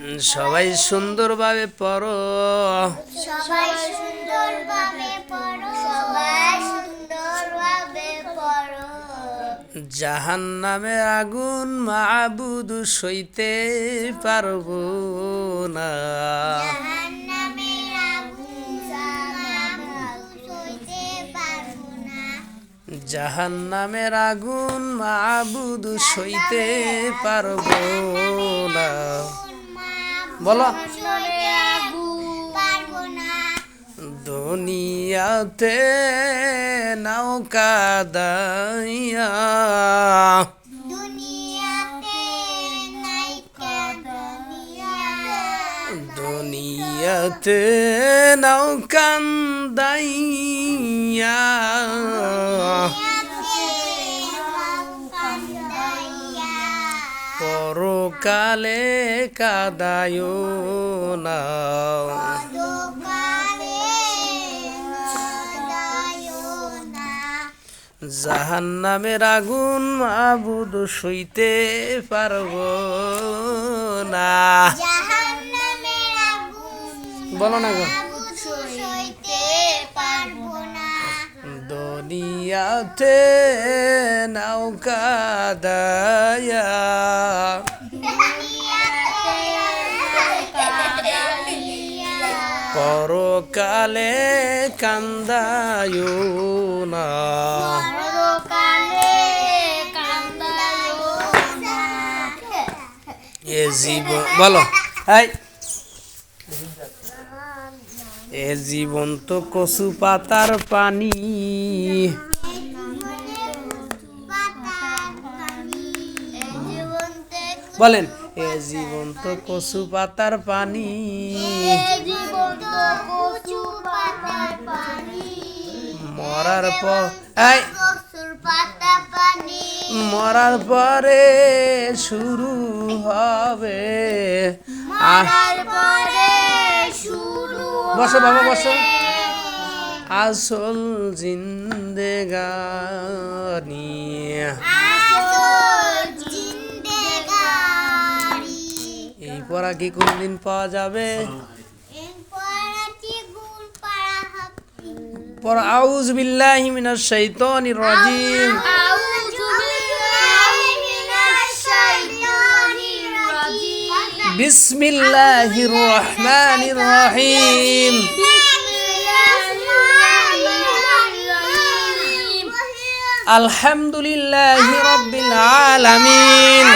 সবাই সুন্দরভাবে পড়ো। সবাই সুন্দরভাবে পড়ো। সবাই সুন্দরভাবে পড়ো। জাহান নামের আগুন মাবুদ সইতে পারব না। জাহান্নামের আগুন মাবুদ সইতে পারব না। জাহান নামের আগুন মাবুদ সইতে পারব না। বলো। দুনিয়াতে নৌকা দাইয়া। দুনিয়াতে নৌকান দাইয়া। পরকালে কাদায় না জাহান নামের আগুন মাবুদ সইতে পারব না। বলো না গো। দুনিয়াতে নৌকা পরকালে কান্দায় না এ জীবন বলো। হাই এ জীবন তো কচু পাতার পানি। বলেন এ জীবন তো কচু পাতার পানি। মরার পর মরার পরে শুরু হবে। বসো বাবা বসো। আসল জিন্দেগানি পড়া কি কোনদিন পাওয়া যাবে? পাড়া আউজ বিল্লাহি মিনাশ শাইতানির রাজিম। আউযু বিল্লাহি মিনাশ শাইতানির রাজিম। বিসমিল্লাহির রহমানির রহিম। আলহামদুলিল্লাহি রাব্বিল আলামিন।